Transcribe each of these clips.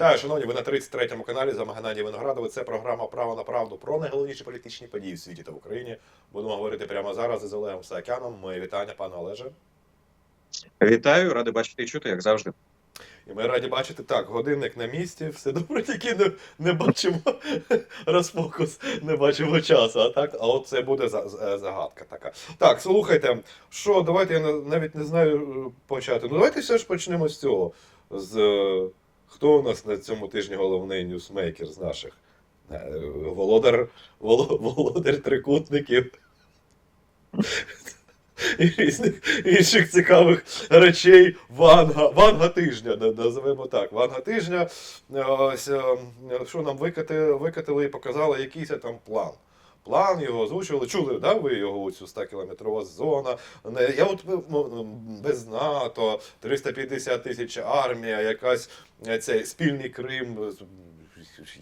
Вітаю, шановні. Ви на 33-му каналі за Геннадій Виноградове. Це програма Право на правду про найголовніші політичні події в світі та в Україні. Будемо говорити прямо зараз із Олегом Саакяном. Моє вітання, пане Олеже. Вітаю, радий бачити і чути, як завжди. І ми раді бачити так, годинник на місці, все добре, тільки не, не бачимо розфокус, не бачимо часу. А так, а от це буде за- за- загадка така. Так, слухайте, що, давайте я навіть не знаю е, почати. Ну давайте все ж почнемо з цього. З е, хто у нас на цьому тижні головний ньюсмейкер з наших? Е, Володар, воло- володар трикутників. І різних інших цікавих речей Ванга. Ванга тижня, на- називаємо так. Ванга тижня. Е, Ось, е, що нам викатили, викатили і показали якийсь там план. План його озвучували. Чули, да, ви його цю 100-кілометрова зона. Я от ну, без НАТО, 350 тисяч армія, якась цей спільний Крим.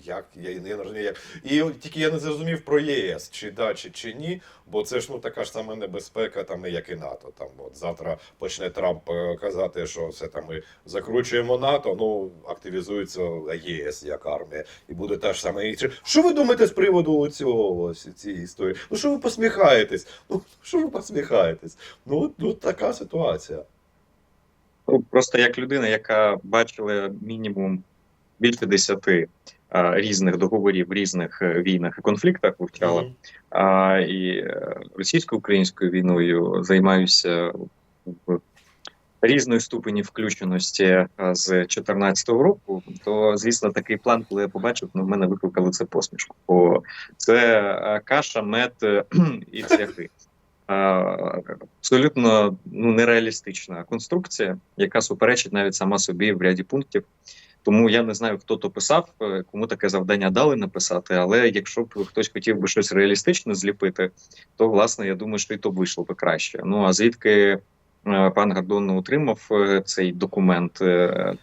Як я не розумію, як і тільки я не зрозумів про ЄС, чи да, чи, чи ні, бо це ж ну така ж сама небезпека, там як і НАТО. Там от завтра почне Трамп е, казати, що все там ми закручуємо НАТО. Ну активізується ЄС як армія, і буде та ж сама. Що ви думаєте з приводу цього ось цієї історії? Ну що ви посміхаєтесь? Ну що ви посміхаєтесь? Ну от, от така ситуація. Ну, Просто як людина, яка бачила мінімум більше десяти різних договорів в різних е, війнах і конфліктах вивчала, а, і е, російсько-українською війною займаюся в різної ступені включеності е, з 2014 року, то звісно такий план, коли я побачив, ну в мене викликали це посмішку. Бо це е, каша, мед е, і цвяхи. Е, Абсолютно ну нереалістична конструкція, яка суперечить навіть сама собі в ряді пунктів. Тому я не знаю, хто то писав, е, кому таке завдання дали написати. Але якщо б хтось хотів би щось реалістичне зліпити, то власне я думаю, що і то вийшло би краще. Ну а звідки е, пан Гордон не отримав е, цей документ,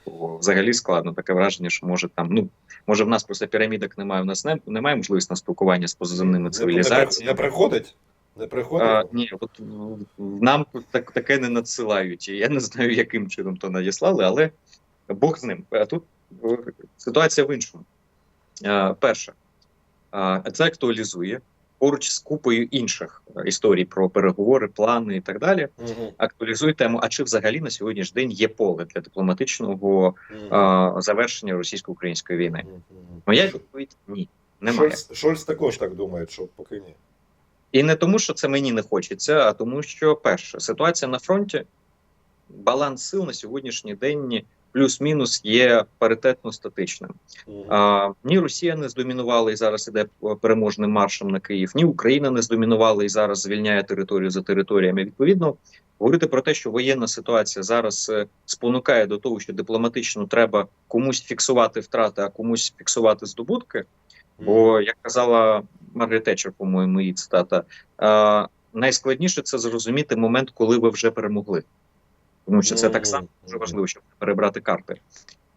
то взагалі складно таке враження, що може там ну може в нас просто пірамідок немає. У нас не, немає можливості на спілкування з позаземними цивілізаціями. Не, приходить? Не приходить? А, ні, от нам так, таке не надсилають. І Я не знаю, яким чином то надіслали, але Бог з ним. А тут е, ситуація в іншому. Е, Перше, е, це актуалізує поруч з купою інших е, історій про переговори, плани і так далі. Мгм. Актуалізує тему, а чи взагалі на сьогоднішній день є поле для дипломатичного е, завершення російсько-української війни? Мгм. Моя відповідь ні. Немає. Шольц, Шольц також так думає, що поки ні. І не тому, що це мені не хочеться, а тому, що перше, ситуація на фронті, баланс сил на сьогоднішній день плюс-мінус є паритетно статичним. А, ні Росія не здомінувала і зараз іде переможним маршем на Київ, ні Україна не здомінувала і зараз звільняє територію за територіями. Відповідно, говорити про те, що воєнна ситуація зараз е, спонукає до того, що дипломатично треба комусь фіксувати втрати, а комусь фіксувати здобутки. Бо як казала Маргарет Тетчер, по-моєму, її цитата, е, найскладніше це зрозуміти момент, коли ви вже перемогли. Тому що це так само дуже важливо, щоб перебрати карти.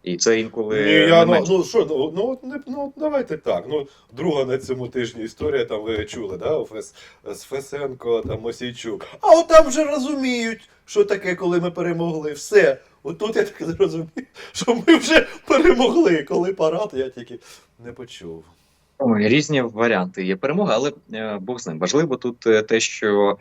І це інколи Ні, я, не ну, ну що, ну, ну, не, ну давайте так. Ну, друга на цьому тижні історія, там ви чули, да, Фес, з Фесенко, там Мосійчук. А от там вже розуміють, що таке, коли ми перемогли. Все. От тут я так зрозумів, що ми вже перемогли. Коли парад, я тільки не почув. Різні варіанти є перемога, але е, Бог з ним. Важливо тут е, те, що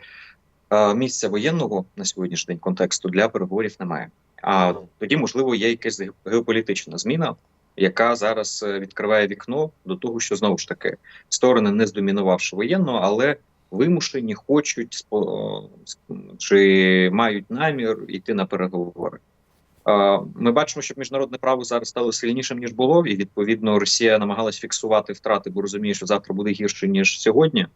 місця воєнного на сьогоднішній день контексту для переговорів немає. А тоді, можливо, є якась геополітична зміна, яка зараз е, відкриває вікно до того, що знову ж таки сторони, не здомінувавши воєнно, але вимушені хочуть чи мають намір йти на переговори. Ми бачимо, що міжнародне право зараз стало сильнішим ніж було, і відповідно Росія намагалась фіксувати втрати, бо розуміє, що завтра буде гірше ніж сьогодні.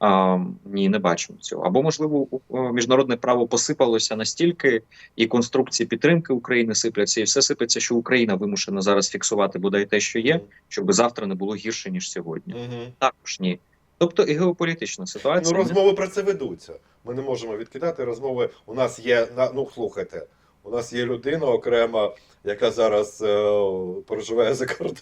А, ні, не бачимо цього. Або можливо, у- міжнародне право посипалося настільки, і конструкції підтримки України сипляться, і все сипеться, що Україна вимушена зараз фіксувати бодай те, що є, щоб завтра не було гірше ніж сьогодні. Мгм. Також ні. Тобто і геополітична Ну, ситуація не розмови про це ведуться. Ми не можемо відкидати розмови. У нас є ну слухайте, у нас є людина окрема, яка зараз е, проживає за кордоном.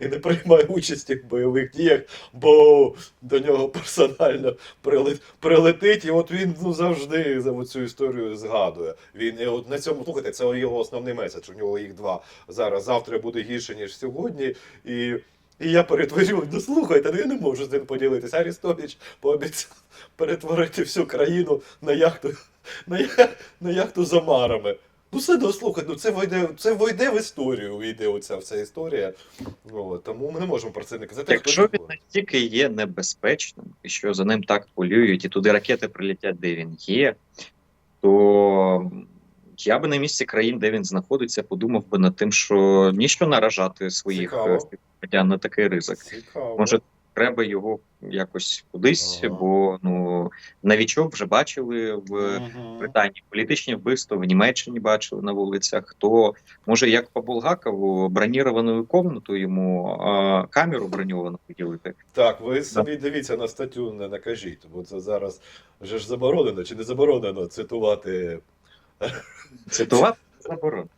І не приймає участі в бойових діях, бо до нього персонально прилет, прилетить, і от він ну, завжди за цю історію згадує. Він і от на цьому слухайте, це його основний меседж. У нього їх два зараз. Завтра буде гірше, ніж сьогодні. І, і я перетворю, ну слухайте, ну я не можу з ним поділитися. Арістович пообіцяв перетворити всю країну на яхту, на, я- на яхту з омарами. Ну все ну, слухай, ну це войде, це войде в історію, війде оця вся історія. От, тому ми не можемо про це не казати. Якщо він настільки є небезпечним, і що за ним так полюють, і туди ракети прилетять, де він є, то я би на місці країн, де він знаходиться, подумав би над тим, що ніщо наражати своїх Цікаво. е, на такий ризик. Цікаво. Може, треба його якось кудись, Ага. бо ну новічок вже бачили в Мгм. Британії політичні вбивства в Німеччині бачили на вулицях. То може як по Булгакову бронірованою комнату йому а, камеру броньовану поділити. Так, ви собі дивіться на статтю, не накажіть, бо це зараз вже ж заборонено чи не заборонено цитувати. Цитувати заборонено.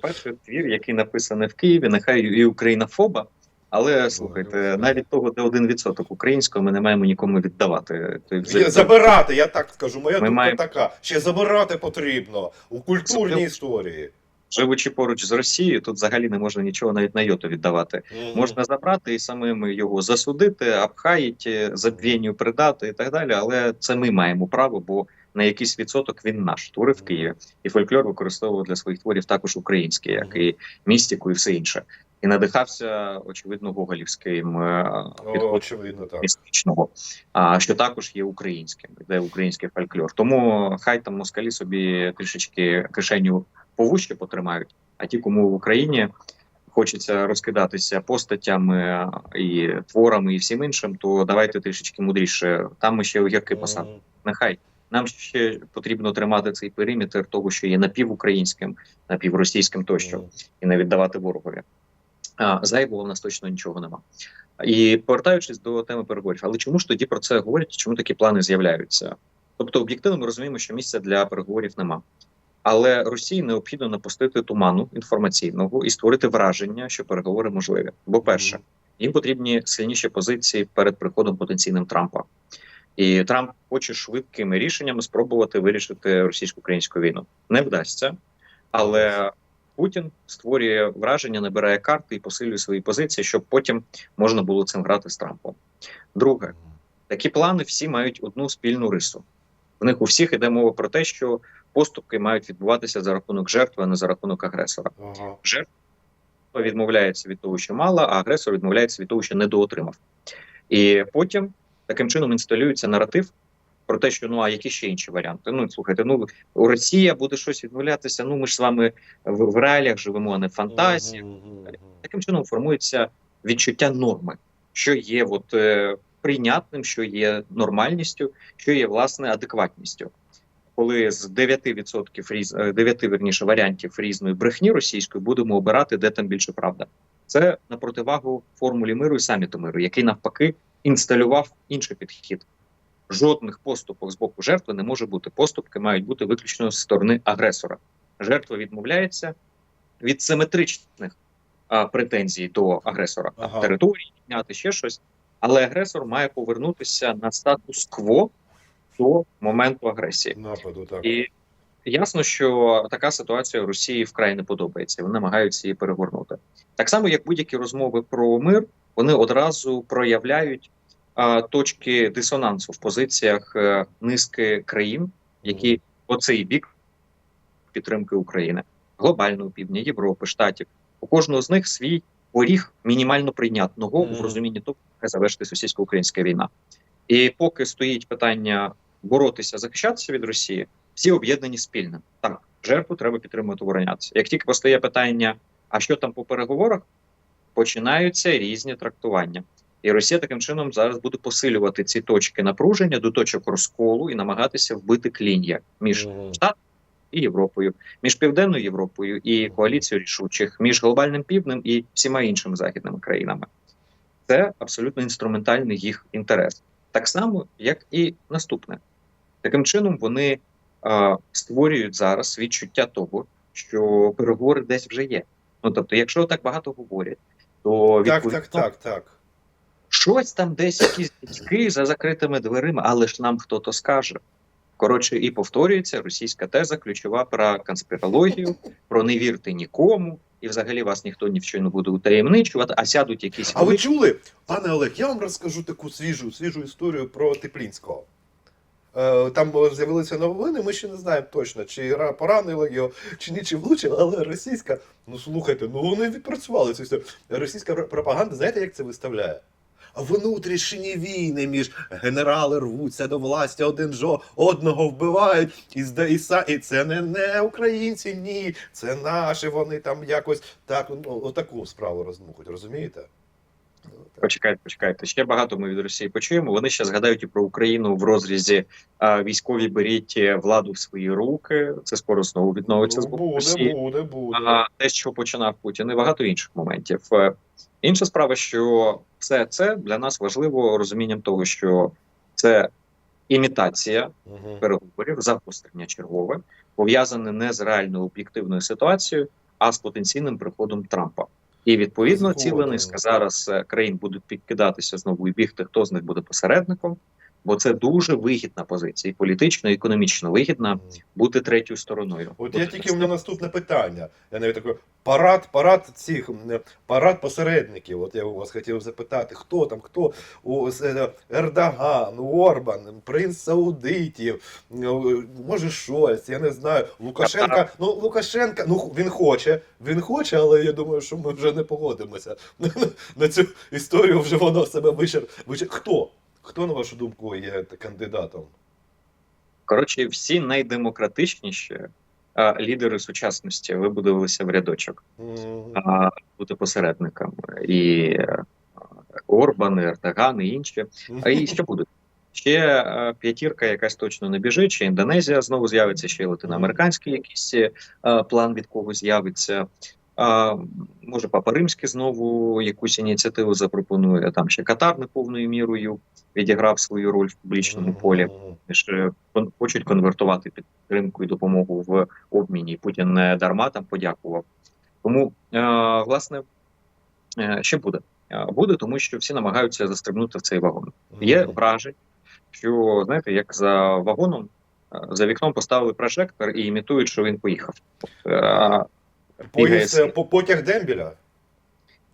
Перший твір, який написаний в Києві, нехай і українофоба. Але слухайте, навіть того, де один відсоток українського, ми не маємо нікому віддавати. Ні, Забирати, я так скажу, моя думка маємо- така. Ще забирати потрібно у культурній Це- історії. живучи поруч з Росією, тут взагалі не можна нічого навіть на йоту віддавати. Мгм. Можна забрати і самим його засудити, обхаїти, забвінню придати і так далі. Але це ми маємо право, бо на якийсь відсоток він наш творив в Києві, і фольклор використовував для своїх творів також український, як і містику, і все інше. І надихався, очевидно, гоголівським е, підходом очевидно, так. містичного, а що також є українським, де український фольклор. Тому хай там москалі собі трішечки кишеню повуще потримають. А ті, кому в Україні хочеться розкидатися постатями і творами, і всім іншим, то давайте трішечки мудріше. Там ми ще огірки посадимо. Нехай нам ще потрібно тримати цей периметр того, що є напівукраїнським, напівросійським тощо і не віддавати ворогові. А зайвого в нас точно нічого нема. І повертаючись до теми переговорів, але чому ж тоді про це говорять? Чому такі плани з'являються? Тобто, об'єктивно ми розуміємо, що місця для переговорів нема. Але Росії необхідно напустити туману інформаційного і створити враження, що переговори можливі. Бо перше, їм потрібні сильніші позиції перед приходом потенційним Трампа. І Трамп хоче швидкими рішеннями спробувати вирішити російсько-українську війну. Не вдасться, але Путін створює враження, набирає карти і посилює свої позиції, щоб потім можна було цим грати з Трампом. Друге, такі плани всі мають одну спільну рису. В них у всіх іде мова про те, що поступки мають відбуватися за рахунок жертви, а не за рахунок агресора. Ага. Жертва відмовляється від того, що мала, а агресор відмовляється від того, що недоотримав. І потім таким чином інсталюється наратив про те, що ну а які ще інші варіанти? Ну слухайте, ну у Росія буде щось відмовлятися. Ну ми ж з вами в, в реаліях живемо, а не в. Таким чином формується відчуття норми, що є от, е, прийнятним, що є нормальністю, що є власне адекватністю. Коли з 9% різ... е, 9 верніше варіантів різної брехні російської будемо обирати, де там більше правда. Це на противагу формулі миру і саміту миру, який навпаки інсталював інший підхід. Жодних поступок з боку жертви не може бути. Поступки мають бути виключно з сторони агресора. Жертва відмовляється від симетричних а, претензій до агресора Ага. території, підняти ще щось. Але агресор має повернутися на статус-кво до моменту агресії. Нападу, так. І ясно, що така ситуація Росії вкрай не подобається. Вони намагаються її перегорнути. Так само, як будь-які розмови про мир, вони одразу проявляють точки дисонансу в позиціях е, низки країн, які по цей бік підтримки України, глобального півдня, Європи, штатів. У кожного з них свій поріг мінімально прийнятного в розумінні того, як завершити російсько-українська війна. І поки стоїть питання боротися, захищатися від Росії, всі об'єднані спільним. Так, жертву треба підтримувати оборонятися. Як тільки постає питання, а що там по переговорах, починаються різні трактування. І Росія таким чином зараз буде посилювати ці точки напруження до точок розколу і намагатися вбити клін'я між Мгм. і Європою, між Південною Європою і коаліцією рішучих, між глобальним півднем і всіма іншими західними країнами. Це абсолютно інструментальний їх інтерес. Так само, як і наступне. Таким чином, вони а, створюють зараз відчуття того, що переговори десь вже є. Ну тобто, якщо так багато говорять, то Так, так, так, так. Щось там десь якісь дядьки за закритими дверима, але ж нам хто-то скаже. Коротше, і повторюється російська теза ключова про конспірологію, про не вірте нікому, і взагалі вас ніхто ні в що не буде утаємничувати, а сядуть якісь А ви чули, пане Олег, я вам розкажу таку свіжу, свіжу історію про Теплінського. Е, Там з'явилися новини, ми ще не знаємо точно, чи ра- поранили його, чи ні, чи влучив, але російська, ну слухайте, ну вони відпрацювали цю історію. Російська пропаганда, знаєте, як це виставляє? Внутрішні війни між генерали рвуться до власті, один жо одного вбивають, і, зда- і, це не, не українці, ні, це наші, вони там якось так, ну, отаку справу роздмухуть, розумієте? Почекайте, почекайте. Ще багато ми від Росії почуємо. Вони ще згадають і про Україну в розрізі а, військові беріть е, владу в свої руки. Це скоро знову відновиться з Ну, боку буде, Росії. буде, буде. А те, що починав Путін, і багато інших моментів. Інша справа, що все це для нас важливо розумінням того, що це імітація переговорів, запустення чергове, пов'язане не з реальною об'єктивною ситуацією, а з потенційним приходом Трампа. І відповідно цілений низка зараз е, країн будуть підкидатися знову і бігти, хто з них буде посередником, бо це дуже вигідна позиція, і політично, і економічно вигідна бути третьою стороною. От я тільки в мене наступне питання. Я навіть такий парад, парад цих парад посередників. От я у вас хотів запитати, хто там, хто у е, Ердоган, Орбан, принц Саудитів, ну, може Шольц, я не знаю. Лукашенка. Ну Лукашенка, ну він хоче, він хоче, але я думаю, що ми вже не погодимося на цю історію. Вже воно себе вичер... Хто? Хто, на вашу думку, є кандидатом? Коротше, всі найдемократичніші а, лідери сучасності вибудувалися в рядочок. М, а, бути посередником. І Орбан, і Ертоган, і інші. А і що буде? Ще е, п'ятірка якась точно не біжить, ще Індонезія знову з'явиться, ще й латиноамериканський якийсь е, план від когось з'явиться. А, може, Папа Римський знову якусь ініціативу запропонує. Там ще Катар не повною мірою відіграв свою роль в публічному полі. Е, кон- хочуть конвертувати підтримку і допомогу в обміні. Путін не дарма там подякував. Тому, е, власне, е, ще буде. Е, Буде, тому що всі намагаються застрибнути в цей вагон. Є враження, що знаєте, як за вагоном за вікном поставили прожектор і імітують, що він поїхав. Е, Поїзд, по- потяг Дембіля.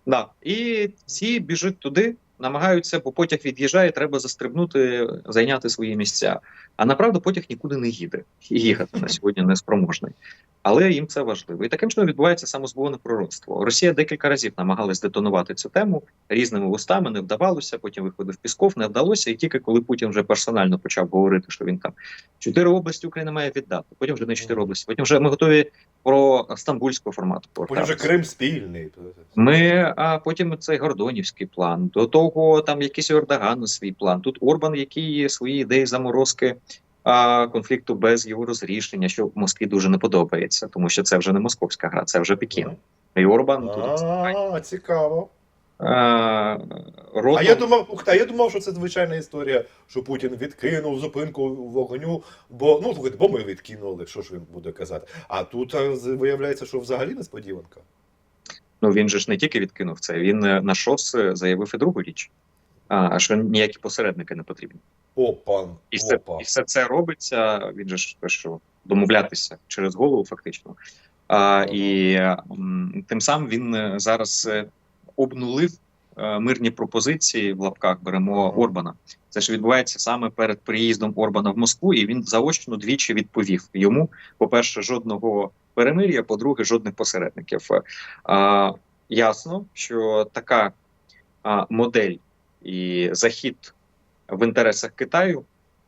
Да. І всі біжуть туди, намагаються, бо потяг від'їжджає, треба застрибнути, зайняти свої місця. А направду потяг нікуди не їде. І їхати на сьогодні не спроможний. Але їм це важливо. І таким чином відбувається самозбовне пророцтво. Росія декілька разів намагалась детонувати цю тему різними вустами, не вдавалося. Потім виходив Пісков, не вдалося. І тільки коли Путін вже персонально почав говорити, що він там чотири області Україна має віддати. Потім вже не чотири області. Потім вже ми готові про стамбульського формату. Потім вже. Крим спільний. Ми а потім цей Гордонівський план. До того там якийсь у свій план. Тут Орбан, який свої ідеї заморозки а, конфлікту без його розрішення, що Москві дуже не подобається, тому що це вже не московська гра, це вже Пекін. І Орбан тут А, цікаво. а, ротом, А я думав, ух, та, я думав, що це звичайна історія, що Путін відкинув зупинку вогню, бо ну бо ми відкинули, що ж він буде казати. А тут виявляється, що взагалі несподіванка. Ну він же ж не тільки відкинув це, він е, на ШОС заявив і другу річ. А що ніякі посередники не потрібні. Опа, І все, опа. і все це робиться. Він же ж що домовлятися через голову, фактично. А, і м, тим самим він е, зараз е, обнулив мирні пропозиції в лапках. Беремо. Орбана. Це ж відбувається саме перед приїздом Орбана в Москву, і він заочно двічі відповів йому: по-перше, жодного перемир'я, по-друге, жодних посередників. А, ясно, що така а, модель і захід в інтересах Китаю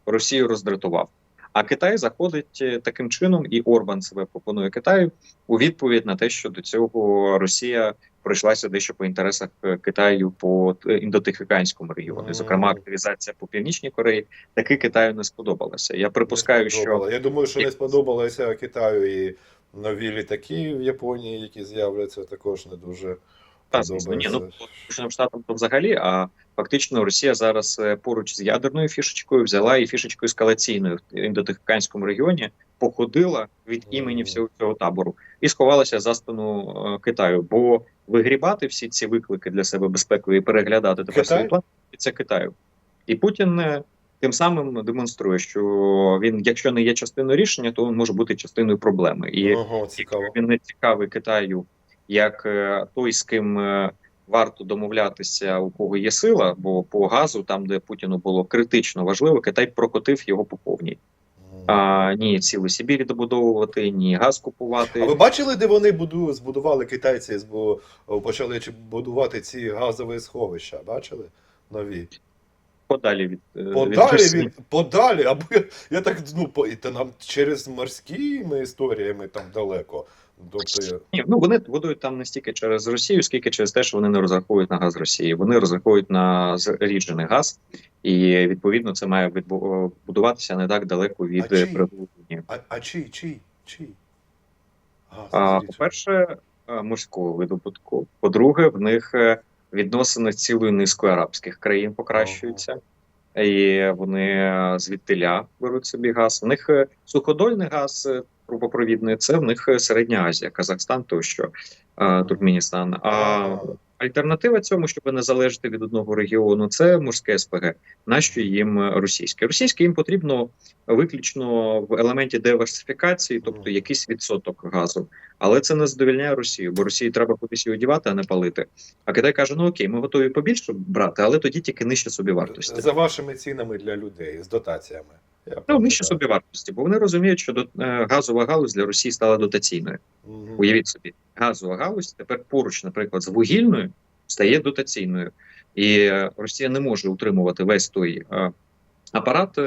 Росію роздратував. А Китай заходить е, таким чином, і Орбан себе пропонує Китаю у відповідь на те, що до цього Росія пройшлася дещо по інтересах е, Китаю по е, індотихоокеанському регіону. Зокрема, активізація по північній Кореї таки Китаю не сподобалася. Я припускаю, Не що. Я думаю, що не сподобалося Китаю і нові літаки в Японії, які з'являться, також не дуже звісно, ні, ну. Сполученим Штатам то взагалі, а фактично Росія зараз е, поруч з ядерною фішечкою взяла і фішечкою ескалаційною в індотихоокеанському регіоні, походила від імені всього цього табору і сховалася за спину е, Китаю. Бо вигрібати всі ці виклики для себе безпекові і переглядати тепер Китай? свої плани, це Китаю. І Путін е, тим самим демонструє, що він, якщо не є частиною рішення, то він може бути частиною проблеми. І Ого, цікаво. Він не цікавий Китаю як е, той, з ким е, варто домовлятися, у кого є сила, бо по газу, там де Путіну було критично важливо, Китай прокотив його по повній. А, ні, цілу Сибірі добудовувати, ні газ купувати. А ви бачили, де вони буду, збудували китайці, збу, почали будувати ці газові сховища? Бачили? Нові. Подалі від, е, від Подалі від подалі, або я, я так ну по і та нам через морськими історіями там далеко. Тобто Ні, ну вони будують там не стільки через Росію, скільки через те, що вони не розраховують на газ Росії. Вони розраховують на зріджений газ, і відповідно це має будуватися не так далеко від е, чий? прибутку. а, а чий, чий, чий? Газ, А, по-перше, е, морського видобутку. По-друге, в них відносини з цілою низкою арабських країн покращуються, і вони е, звідтиля беруть собі газ. У них е, суходольний газ е, трубопровідний, це в них Середня Азія, Казахстан тощо, Туркменістан. А альтернатива цьому, щоб не залежати від одного регіону, це морське СПГ. Нащо їм е, російське? Російське їм потрібно виключно в елементі диверсифікації, тобто якийсь відсоток газу. Але це не задовільняє Росію, бо Росії треба кудись його дівати, а не палити. А Китай каже: ну окей, ми готові побільше брати, але тоді тільки нижче собі вартості. За вашими цінами для людей з дотаціями. Ну, нижче собі вартості, бо вони розуміють, що до, е, газова галузь для Росії стала дотаційною. Мгм. Уявіть собі, газова галузь тепер поруч, наприклад, з вугільною стає дотаційною, і е, Росія не може утримувати весь той е, апарат,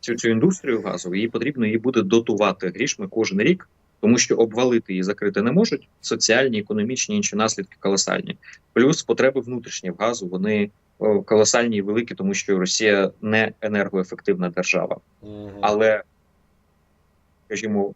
цю, цю індустрію газову. Їй потрібно її буде дотувати грішми кожен рік, тому що обвалити її закрити не можуть. Соціальні, економічні інші наслідки колосальні. Плюс потреби внутрішні в газу вони колосальні і великі, тому що Росія не енергоефективна держава. Угу. Але, скажімо,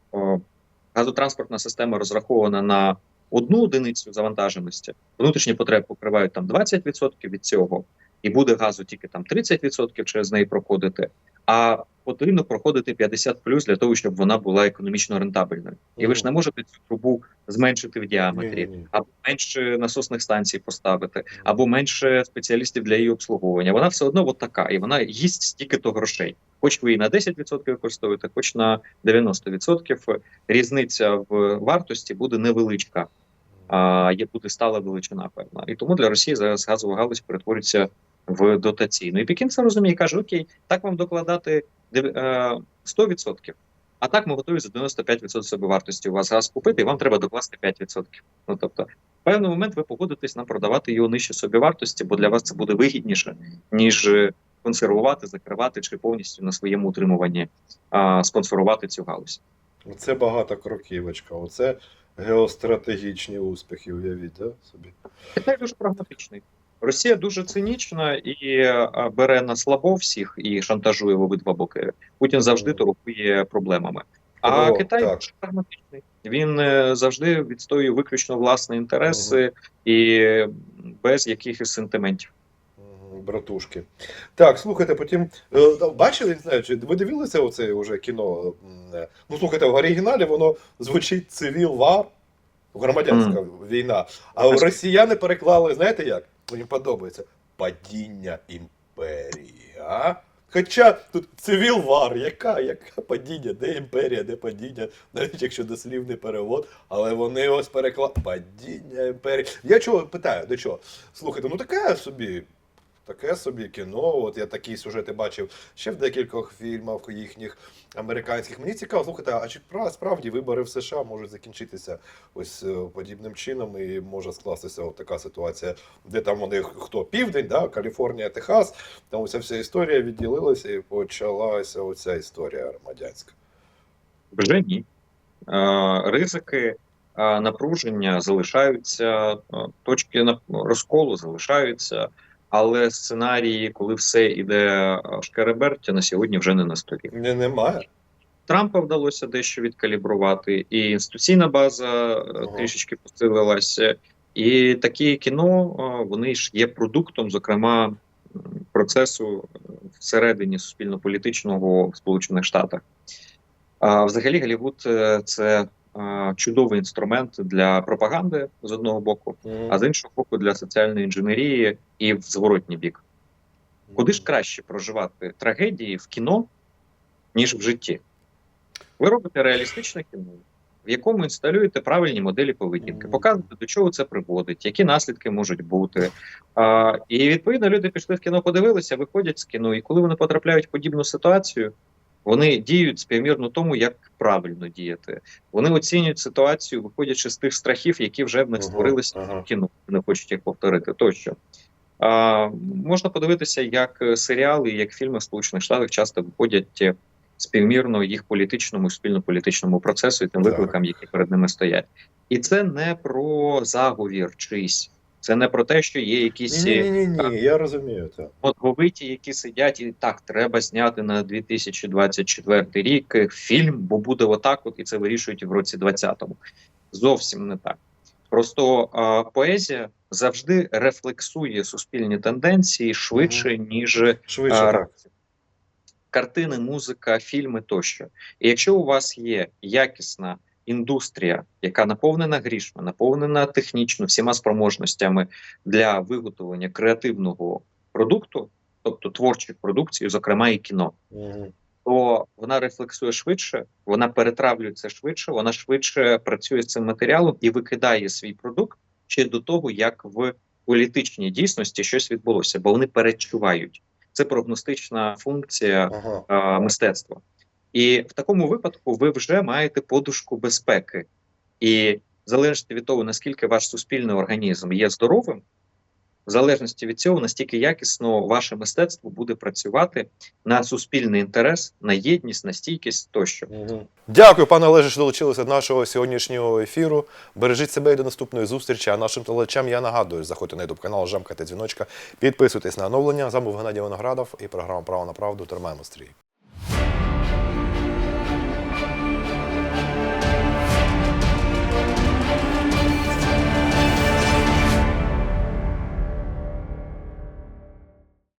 газотранспортна система розрахована на одну одиницю завантаженості. Внутрішні потреби покривають там 20% від цього, і буде газу тільки там 30% через неї проходити. А потрібно проходити 50 плюс для того, щоб вона була економічно рентабельною. І ви ж не можете цю трубу зменшити в діаметрі, або менше насосних станцій поставити, або менше спеціалістів для її обслуговування. Вона все одно от така, і вона їсть стільки то грошей. Хоч ви і на 10% використовуєте, хоч на 90%. Різниця в вартості буде невеличка, а є буде стала величина певна. І тому для Росії зараз газова галузь перетвориться в дотаційну. І Пекін це розуміє і каже: Окей, так вам докладати дев- е, 100%, а так ми готові за 95% собівартості у вас газ купити, і вам треба докласти 5%. Ну тобто, в певний момент ви погодитесь нам продавати його нижче собівартості, бо для вас це буде вигідніше, ніж консервувати, закривати чи повністю на своєму утримуванні а, спонсорувати цю галузь. Це багата кроківочка. Оце геостратегічні успіхи, уявіть, да? собі. Китай дуже прагматичний. Росія дуже цинічна і бере на слабо всіх і шантажує в обидва боки. Путін завжди торгує проблемами. А О, Китай так. дуже прагматичний. Він е, завжди відстоює виключно власні інтереси і без якихось сентиментів. Братушки. Так, слухайте, потім. е, Бачили, не знаю, чи ви дивилися оце вже кіно? е, Ну, слухайте, в оригіналі воно звучить цивіл вар, громадянська війна. А росіяни переклали, знаєте як? Мені подобається падіння імперії. А? Хоча тут цивіл вар, яка, яка падіння, де імперія, де падіння, навіть якщо дослівний перевод, але вони ось переклад. падіння імперії. Я чого питаю, до чого? Слухайте, ну таке собі. Таке собі кіно, от я такі сюжети бачив ще в декількох фільмах їхніх американських. Мені цікаво, слухайте, а чи справді вибори в США можуть закінчитися ось е, подібним чином, і може скластися от така ситуація, де там вони хто південь, да, Каліфорнія, Техас, там оця вся історія відділилася і почалася оця історія громадянська. Вже ні. Ризики напруження залишаються, точки розколу залишаються, але сценарії, коли все йде е, шкеребертя, на сьогодні вже не на столі. Не, немає. Трампа вдалося дещо відкалібрувати, і інституційна база е, Ага. трішечки посилилася. І такі кіно е, вони ж є продуктом, зокрема, процесу всередині суспільно-політичного в Сполучених Штатах. А взагалі, Голлівуд – це чудовий інструмент для пропаганди з одного боку, а з іншого боку для соціальної інженерії і в зворотній бік. Куди ж краще проживати трагедії в кіно, ніж в житті? Ви робите реалістичне кіно, в якому інсталюєте правильні моделі поведінки, показуєте, до чого це приводить, які наслідки можуть бути. А, і відповідно люди пішли в кіно, подивилися, виходять з кіно, і коли вони потрапляють в подібну ситуацію, вони діють співмірно тому, як правильно діяти. Вони оцінюють ситуацію, виходячи з тих страхів, які вже в них Ага, створилися ага. в кіно, не хочуть їх повторити тощо. А, можна подивитися, як е, серіали, як фільми в Сполучених Штатах часто виходять е, співмірно їх політичному, спільно-політичному процесу і тим викликам, які перед ними стоять. І це не про заговір чийсь, це не про те, що є якісь Ні, е, ні, ні, ні, я розумію. Так. мозговиті, які сидять, і так треба зняти на 2024 рік е, фільм, бо буде отак, от і це вирішують в році 20-му. Зовсім не так. Просто а, поезія завжди рефлексує суспільні тенденції швидше, ніж Швидше а, так. картини, музика, фільми тощо. І якщо у вас є якісна індустрія, яка наповнена грішми, наповнена технічно всіма спроможностями для виготовлення креативного продукту, тобто творчих продукцій, зокрема і кіно, то вона рефлексує швидше, вона перетравлюється швидше, вона швидше працює з цим матеріалом і викидає свій продукт ще до того, як в політичній дійсності щось відбулося, бо вони перечувають. Це прогностична функція Ага. а, мистецтва. І в такому випадку ви вже маєте подушку безпеки. І в залежності від того, наскільки ваш суспільний організм є здоровим, в залежності від цього, настільки якісно ваше мистецтво буде працювати на суспільний інтерес, на єдність, на стійкість тощо. Дякую, пане Олеже, що долучилися до нашого сьогоднішнього ефіру. Бережіть себе і до наступної зустрічі. А нашим телечам я нагадую, заходьте на ютуб канал, жамкайте дзвіночка, підписуйтесь на оновлення. З вами був Геннадій Виноградов і програма Право на правду. Тримаємо стрій.